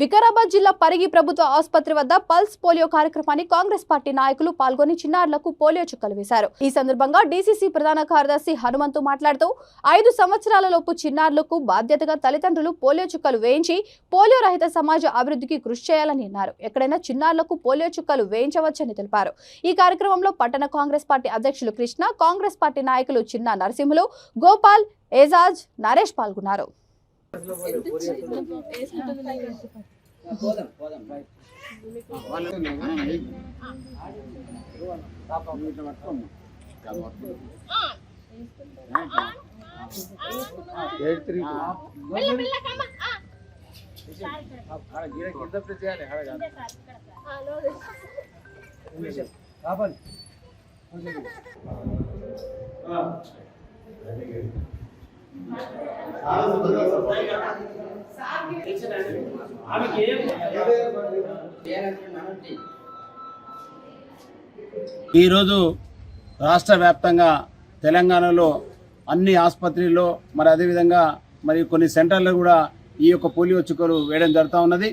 వికారాబాద్ జిల్లా పరిగి ప్రభుత్వ ఆసుపత్రి వద్ద పల్స్ పోలియో కార్యక్రమాన్ని కాంగ్రెస్ పార్టీ నాయకులు పాల్గొని చిన్నారులకు పోలియో చుక్కలు వేశారు. ఈ సందర్భంగా డీసీసీ ప్రధాన కార్యదర్శి హనుమంతు మాట్లాడుతూ ఐదు సంవత్సరాలలోపు చిన్నారులకు బాధ్యతగా తల్లిదండ్రులు పోలియో చుక్కలు వేయించి పోలియో రహిత సమాజ అభివృద్ధికి కృషి చేయాలని అన్నారు. ఎక్కడైనా చిన్నారులకు పోలియో చుక్కలు వేయించవచ్చని తెలిపారు. ఈ కార్యక్రమంలో పట్టణ కాంగ్రెస్ పార్టీ అధ్యక్షులు కృష్ణ కాంగ్రెస్ పార్టీ నాయకులు చిన్న నరసింహులు గోపాల్ ఏజాజ్ నరేష్ పాల్గొన్నారు. ఎయిట్ త్రీ ఈరోజు రాష్ట్ర వ్యాప్తంగా తెలంగాణలో అన్ని ఆసుపత్రిలో మరి అదేవిధంగా మరి కొన్ని సెంటర్లు కూడా ఈ యొక్క పోలియో చుక్కలు వేయడం జరుగుతూ ఉన్నది.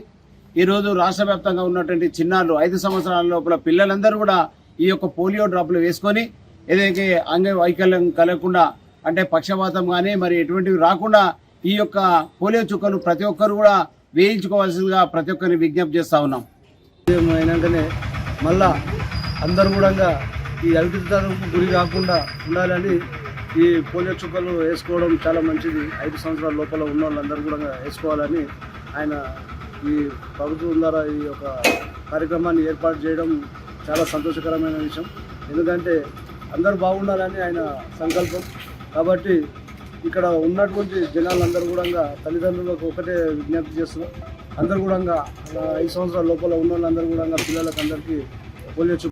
ఈరోజు రాష్ట్ర వ్యాప్తంగా ఉన్నటువంటి చిన్నారులు ఐదు సంవత్సరాల లోపల పిల్లలందరూ కూడా ఈ యొక్క పోలియో డ్రాప్లు వేసుకొని ఏదైతే అంగ వైకల్యం కలగకుండా అంటే పక్షపాతం కానీ మరి ఎటువంటివి రాకుండా ఈ యొక్క పోలియో చుక్కలు ప్రతి ఒక్కరు కూడా వేయించుకోవాల్సిందిగా ప్రతి ఒక్కరిని విజ్ఞప్తి చేస్తా ఉన్నాం. అయినాకనే మళ్ళా అందరూ కూడా ఈ అవిటితనకు గురి కాకుండా ఉండాలని ఈ పోలియో చుక్కలు వేసుకోవడం చాలా మంచిది. ఐదు సంవత్సరాల లోపల ఉన్న వాళ్ళందరూ కూడా వేసుకోవాలని ఆయన ఈ ప్రభుత్వం ద్వారా ఈ యొక్క కార్యక్రమాన్ని ఏర్పాటు చేయడం చాలా సంతోషకరమైన విషయం. ఎందుకంటే అందరూ బాగుండాలని ఆయన సంకల్పం. కాబట్టి ఇక్కడ ఉన్నటువంటి జనాలందరూ కూడా తల్లిదండ్రులకు ఒకటే విజ్ఞప్తి చేస్తున్నాం. అందరూ కూడా ఐదు సంవత్సరాల లోపల ఉన్న వాళ్ళందరూ కూడా పిల్లలకు అందరికీ పోలియో